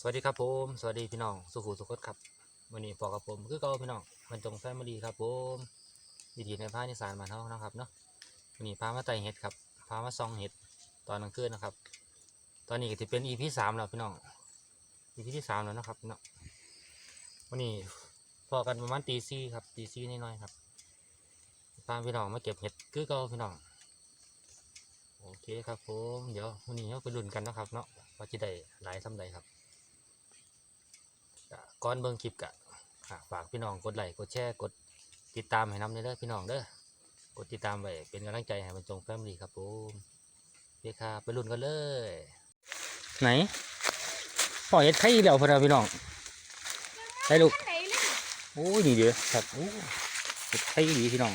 สวัสดีครับผม สวัสดีพี่น้อง สุขุสุขดครับวันนี้พอกับผมคือเก่าพี่น้องมันจงแฟมิลี่ครับผมวิถีในภาคอีสานมาเท่านะครับเนาะวันนี้พามาไต่เห็ดครับพามาซองเห็ดตอนกลางคืนนะครับ ตอนนี้ก็จะเป็น EP สามแล้วพี่น้อง EP ที่สามแล้วนะครับพี่น้องวันนี้พอกันประมาณตีสี่ครับตีสี่น้อยๆครับพาพี่น้องมาเก็บเห็ดคือเก่าพี่น้องโอเคครับผม เดี๋ยววันนี้เราไปลุ้นกันนะครับเนาะว่าจะได้หลายสำใดครับ ก็ก่อนเบิ่งคลิปกะฝากพี่น้องกดไลค์กดแชร์กดติดตามให้นำเด้อพี่น้องเด้อกดติดตามไว้เป็นกำลังใจให้บรรจงแฟมิลี่ครับผมโอเคครับไปลุ้นกันเลย ไหนพ่อเฮ็ดไข่อีกแล้วพ่อนะพี่น้องได้ลูกไข่เลยโอ้ยนี่เด้อครับโอ้เฮ็ดไข่ดีพี่น้อง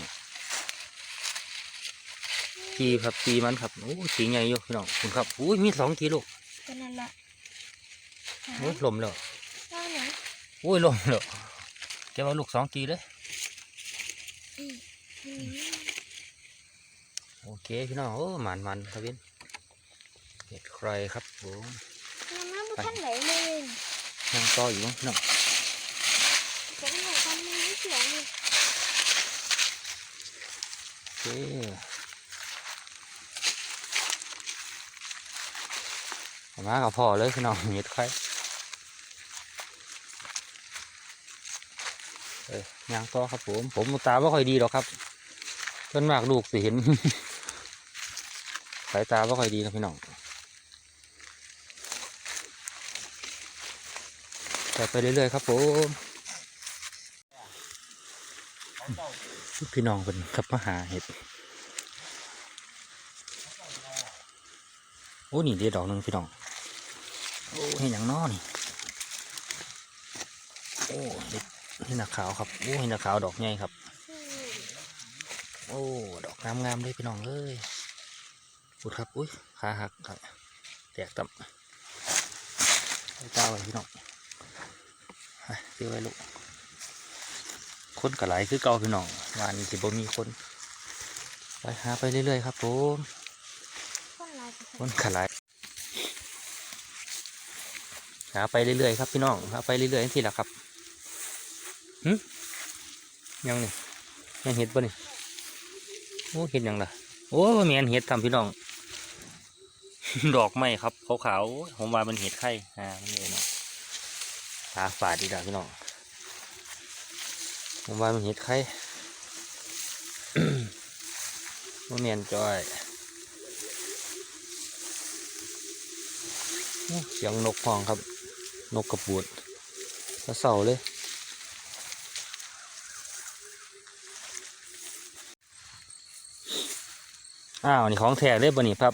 ทีครับทีมันครับโอ้ทีใหญ่อยู่พี่น้องคุณครับโอ้ยมีสองทีลูกก็นั่นแหละโอ้ยลมแล้วว่าไงโอ้ยลมแล้วแกว่าลูกสองทีเลยอืมโอเคพี่น้องโอ้มันมันครับพี่เห็ดใครครับผมยังน้ำมันขั้นไหลเลยยังต่ออยู่พี่น้องผมอยากทำมือเสียงเลยโอเคเอามากับพ่อเลยพี่น้องเห็ดใคร เอ้ยยังต่อครับผม ผมตาไม่ค่อยดีหรอกครับเพิ่นมากลูกสิเห็นสายตาไม่ค่อยดีนะพี่น้องแต่ไปเรื่อยๆครับผมพี่น้องเป็นขับมาหาเห็ดโอ้นี่เดียดอกหนึ่งพี่น้องโอ้เห็นอย่างน้อนี่โอ้เดเห็ด หนักขาวครับโอ้เห็ดหนักขาวดอกใหญ่ครับ โอ้ดอกงามงามๆเลยพี่น้องเอ้ยปุดครับอุ้ยขาหักครับแตกตับเจ้าไว้พี่น้องไปเดี๋ยวไว้ลูกคนกระไรคือเก่าพี่น้องวานสิบ่มีคนไปหาไปเรื่อยๆครับผมคนลายคนกระไรหาไปเรื่อยๆครับพี่น้องหาไปเรื่อยๆที่ละครับ ยังนี่ยังเห็ดป่ะนี่โอ้เห็ดยังล่ะโอ้แมนเห็ดทำพี่น้อง ดอกไม้ครับขาวๆโอ้ยผมว่ามันเห็ดไข่อ่ามันเลยเนาะตาฝาดดีกว่าพี่น้องผมว่ามันเห็ดไข่ว่าเมียนจอยเสียงนกพองครับ นกกระปูดกระเสาเลย อ้าวนี่ของแท้เลยบ่นี่ครับ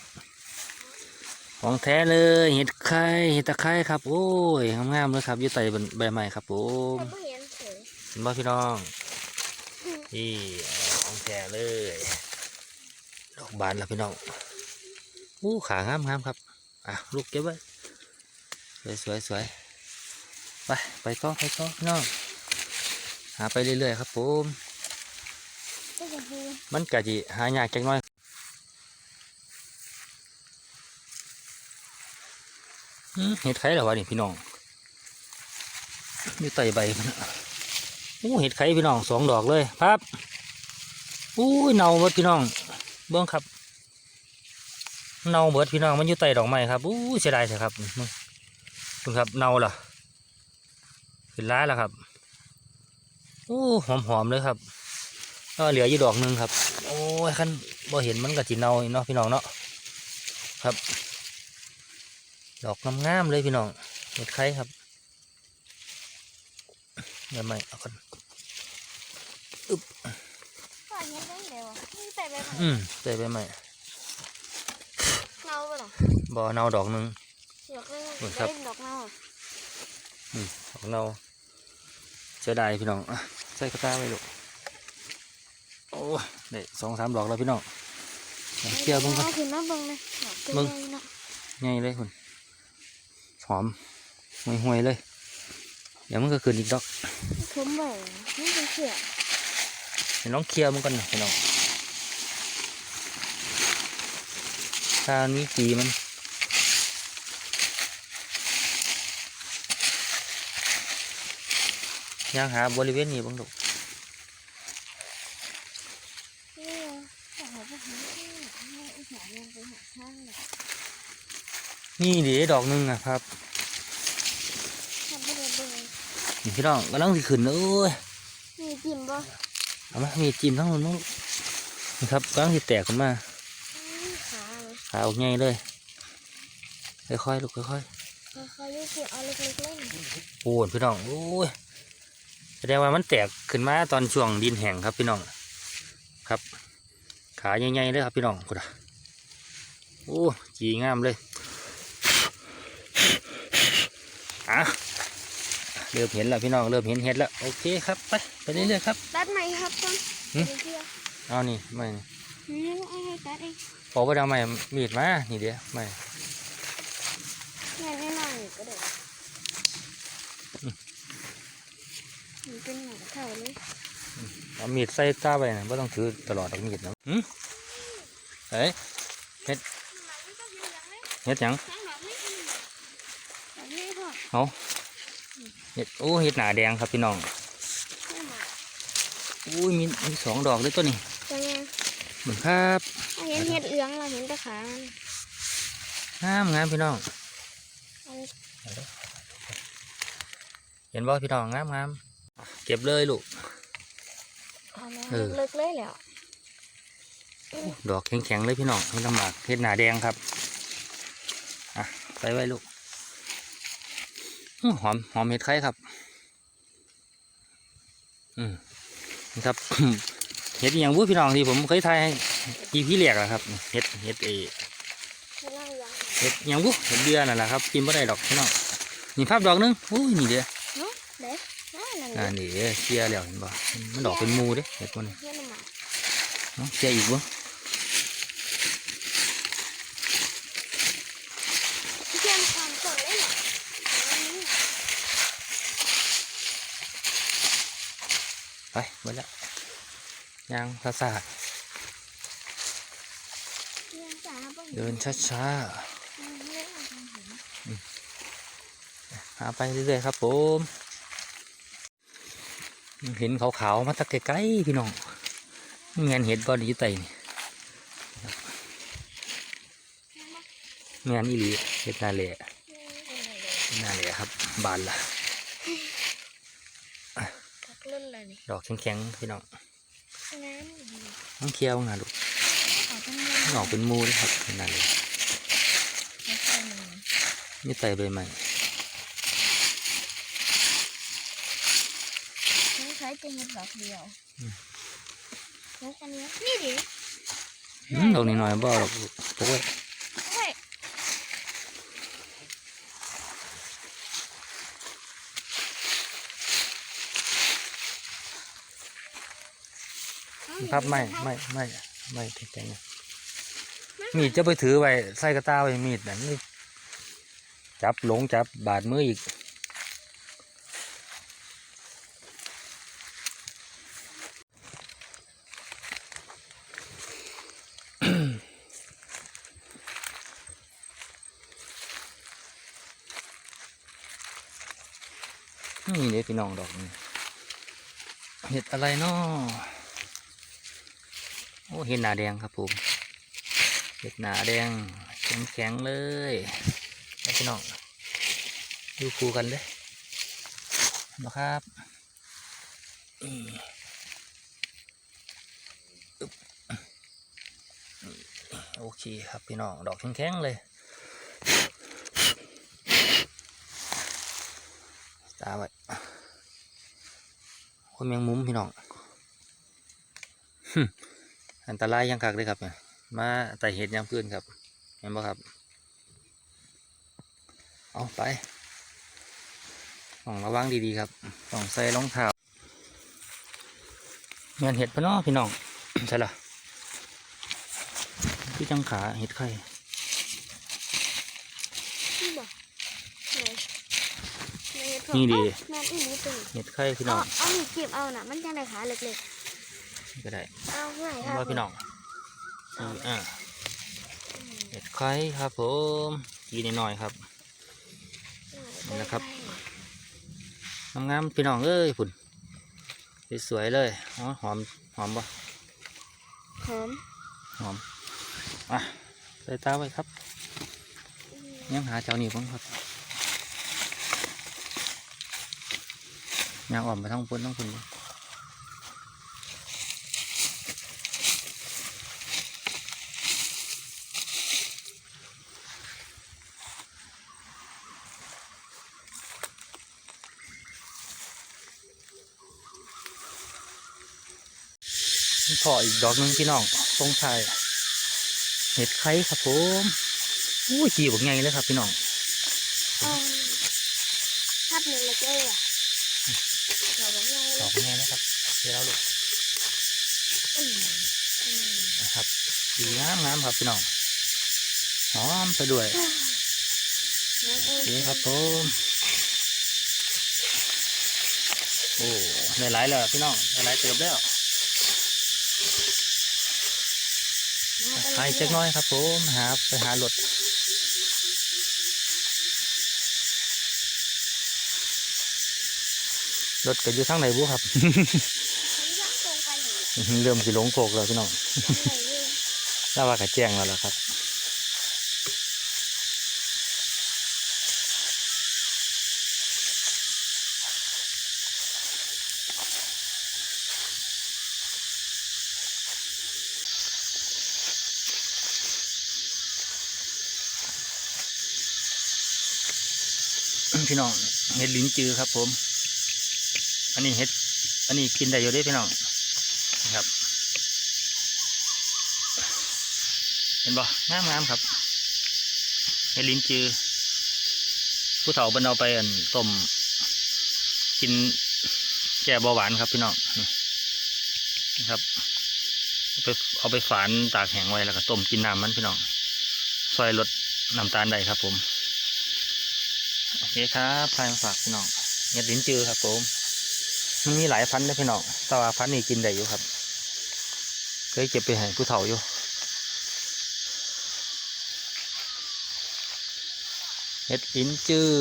ของแท้เลยเห็ดไข่เห็ดตะไคร้ครับ โอ้ยงามๆเลยครับอยู่ใต้ใบไม้ครับผมมไม่เห็นบ่พี่น้องนี่ของแท้เลยดอกบานแล้วพี่น้องอู้ขางามงามครับอะลูกเก็บไว้สวยสวยสวยไปไปต่อไปต่อพี่น้องหาไปเรื่อยๆครับผมมันกะจิหายากจังน้อยอืม เห็ดไข่เหรอวะนี่พี่น้องอยู่ใต้ใบมันน่ะโอ้เห็ดไข่พี่น้องสองดอกเลยครับอู้เน่าเบิดพี่น้อง เบิ้องครับ เน่าเบิดพี่น้องมันอยู่ใต้ดอกไม้ครับอู้เสียดายเถอะครับมึงมึงครับเน่าเหรอขึ้นร้ายแล้วครับโอ้หอมหอมๆเลยครับก็เหลืออยู่ดอกหนึ่งครับ โอ้ยคันบ่เห็นมันก็จีเนาเนาะพี่น้องเนาะครับ ดอกงามๆเลยพี่น้องเห็ดไข่ครับเดี๋ยวไม่เอากันก็เห็นได้เร็วนี่แต่แบบอืมใส่ไปไหมเงาไปหรอบ่เนาดอกหนึ่งดอกเล่นเหมือนครับเล่นดอกเงาอืมดอกเนาเสียดายพี่น้องอะใส่กระตาไว้ลูกโอ้ยได้สองสามดอกแล้วพี่น้องเอาเที่ยวเบิ่งกันเอาขึ้นมาเบิ่งเลยดอกเป็นเบิ่งไงเนาะง่ายเลยคุณ หอมห่วยๆเลย เดี๋ยวมันก็ขึ้นอีกดอกผมบอกนี่เป็นเสือเดี๋ยวน้องเคลียร์มันก่อนนะพี่น้องถ้านี้กีมันย่างหาบริเวณนี้เบ้างลูกนี่แต่หาไปหาที่ให้อีหายังไปหาข้างเลยนี่เดี๋ยวดอกหนึงอะครับ ทำไปเลยเลย นี่ พี่น้องกำลังสิขึ้นเอ้ยมีจิ้มบ่เอามามีจิ้มทั้งหมดมั้งลูกนี่ครับกำลังสิแตกขึ้นมาอื้อขาเลยขาออกใหญ่เลยค่อยๆลูกค่อยค่อยๆลูกคือเอาเล็กๆเล่นๆโอ้ยพี่น้องโอ้ยแสดงว่ามันแตกขึ้นมาตอนช่วงดินแห้งครับพี่น้องครับ ขาใหญ่ๆเลยครับพี่น้องกูดะโอ้จีงามเลยอะ เริ่มเห็นแล้วพี่น้องเริ่มเห็นเห็ดแล้วโอเคครับไปไปเรื่อยๆครับ ตัดไหมครับต้นหืมเดี๋ยวเอานี่ไม่นี่นี่เอาให้ตัดเองพอไปเอาไม้มีดมานี่เดียวไม่แม่แน่นอนอยู่ก็ได้มันเป็นหนังเข่าเลยเอามีดใส่ตาไปนะไม่ต้องถือตลอดเอามีดนะหืมเฮ้ยเฮ็ดเฮ็ดหยังทั้งดอกไม่มีแบบนี้พ่อเอา เฮ็ดโอ้เฮ็ดหนาแดงครับพี่น้องไม่มาอุ้ยมีมีสองดอกเลยตัวนี้จะไงเหมือนครับเราเห็นเห็ดเหลืองเราเห็นแต่ขามันงามงามพี่น้องเอาเห็นบ่พี่น้องงามงามอะเก็บเลยลูกเอาแล้วเออเลิกเลยแล้วดอกแข็งๆเลยพี่น้องไม่ต้องหมากเฮ็ดหนาแดงครับอะใส่ไว้ลูกอื้อ หอมหอมเห็ดไข่ครับ อืมนี่ครับเห็ดอหย่างวุ้พี่น้องที่ผมเคยทายให้อีพี่เรียกอะครับนี่เห็ดเห็ดเอไม่เล่ายังเห็ดอหย่างวุ้เห็ดเดือนนั่นแหละครับกินไม่ได้ดอกพี่น้องนี่ภาพดอกหนึงอุ้ยนี่เด้อเนาะเด็กนั่นอ่าเด็กนี่เด้อเชียร์แล้วเห็นบ่มันดอกเป็นหมูเด้เห็ดมันนี่เพื่อนมาเนาะเชียร์อีกบ่เพื่อนความสดเลยเหรออันนี้ ไป หมดแล้วยางซาซาเพื่อนจ๋าบ้างเดินช้าอืมเล่นเอาทำหัวๆหาไปเรื่อยๆครับผมเห็นขาวๆมาตะไกลๆพี่น้องเงียนเห็ดบ่ดีไตนี่เงียนอีหลีเห็ดนาเละนั่นเลยครับ บานละ ตักเล่นเลยนี่ ดอกแข็งๆพี่น้องน้ำดีน้องเคี้ยวนะลูกขอทั้งเงินดอกเป็นมูเลยครับนั่นเลยไม่ใช่หนึ่งนี่ไตใบใหม่น้องใช้จะเห็นดอกเดียวแล้วอันนี้นี่ดิอืมดอกนี้หน่อยบ่ดอกลูกโอ้ย เฮ้ย ครับไม่ไม่ไม่ไม่แข็งมีดจะไปถือไว้ใส่กระตาไว้มีดนั่นนี่จับหลงจับบาดมืออีกนี่เลยพี่น้องดอกนี้เห็ดอะไรเนาะ เห็ดหนาแดงครับผมเห็ดหนาแดงแข็งแข็งๆเลยแล้พี่น้องดูคู่กันเลยนะครับโอเคครับพี่น้องดอกแข็งๆเลยตาไว้คนแมงมุมพี่น้องหึ อันตรายยังคักเลยครับเนี่ยมาแต่เห็ดยามคืนครับ เห็นบ่ครับ เอาไปต้องระวังดีๆครับต้องใส่รองเท้าเงินเห็ดปะเนาะพี่น้องใช่ละพี่จังขาเห็ดไข่นี่บอกไหนไหนนี่ดีแม่นอีนี่ตัวนี้เห็ดไข่พี่น้เอาองเอามีจีบเอาน่ะ มันจะได้ขาเล็ก ก็ได้ๆเอาง่ายคเห็นรับบ่พี่น้องนี่อ่าเห็ดไข่ครับผมกีนหน่อยๆครับนี่นะครับงามๆพี่น้องเอ้ยฝุ่นสวยๆเลยอ๋อหอมหอมปะหอมหอมอะใส่ตาไว้ครับยังหาเจ้านี่บ้างครับยางอ่อมไปทั้งพุ่นทั้งพุ่นเลย ออีกดอกหนึงพี่น้องตรงชายเห็ดไข่ครับผมอุ้ยจีบไงเลยครับพี่น้องเอาภาพหนึ่งมาเจออะเราบอกไงดอกไงนะครับเดี๋ยวเราลูกอืมอืมนะครับสีงามงามครับพี่น้องหอมซะด้วยแล้วเออนี่ครับผมโอ้ได้หลายแล้วพี่น้องได้หลายเติบแล้ว หายจักหน้อยครับผมหาไปหารถรถก็อยู่ทางไหนบุครับฉันยักตรงไปอยู่เริ่มสิหลงโขกแล้วพี่น้องไหนอยู่ถ้าว่ากระแจ้งแล้วล่ะครับ พี่น้องเห็ดลิ้นจือครับ ผม อันนี้เห็ด อันนี้กินได้อยู่ด้พี่น้องนะครับ เห็นบ่งามงามครับเห็ดลิ้นจือ ผู้เฒ่าเป็นเอาไปอันต้มกินแก่เบาหวานครับพี่น้องนะครับไปเอาไปฝานตากแห้งไว้แล้วก็ต้มกินน้ำมันพี่น้องซอยลดน้ำตาลได้ครับผม โอเคครับพายมาฝากพี่น้องเห็ดลิ้นจือครับผมมันมีหลายพันธุ์นะพี่น้องแต่ว่าพันธุ์นี้กินได้อยู่ครับ เคยเก็บไปให้ผู้เฒ่าอยู่เห็ดลิ้นจือ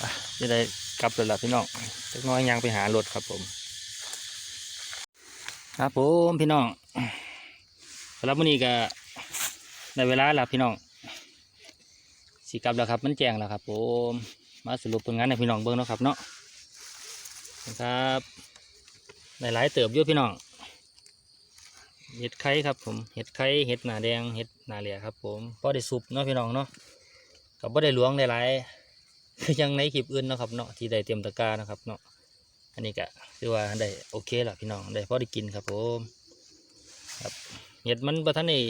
อะจะได้กลับแล้วล่ะพี่น้องเล็กน้อยยังไปหารถครับผม ครับผมพี่น้องสำหรับวันนี้ก็ ได้เวลาแล้วพี่น้องสีกลับแล้วครับมันแจ้งแล้วครับผมมาสรุปผลงานให้พี่น้องเบิ่งเนาะครับเนาะครับได้หลายเติบอยู่พี่น้องเห็ดไข่ครับผมเห็ดไข่เห็ดหนาแดงเห็ดหนาเหลี่ยครับผมพอได้สุปเนาะพี่น้องเนาะกับพ่ได้หลวงหลายคือยังในคลิปอื่นเนาะครับเนาะที่ได้เตรียมตะกร้านะครับเนาะอันนี้ก็คือว่าได้โอเคละพี่น้องได้พอได้กินครับผมครับเห็ดมันประทันนี่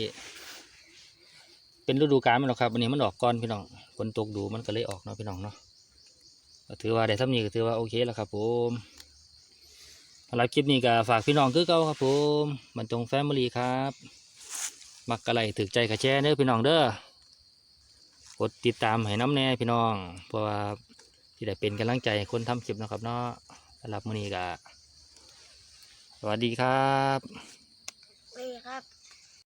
เป็นฤดูกาลมันหรอกครับอันนี้มันออกก่อนพี่น้องฝนตกดูมันก็เลยออกเนาะพี่น้องเนาะถือว่าได้ทำนี้ก็ถือว่าโอเคแล้วครับผมสำหรับคลิปนี้ก็ฝากพี่น้องคือเก่าครับผมบรรจงแฟมิลี่ครับมักกะไรถึกใจกระแชเด้อพี่น้องเด้อกดติดตามให้น้ำแน่พี่น้อง เพราะว่าที่ได้เป็นกำลังใจคนทำคลิปนะครับเนาะสำหรับมื้อนี้ก็สวัสดีครับนี่ครับ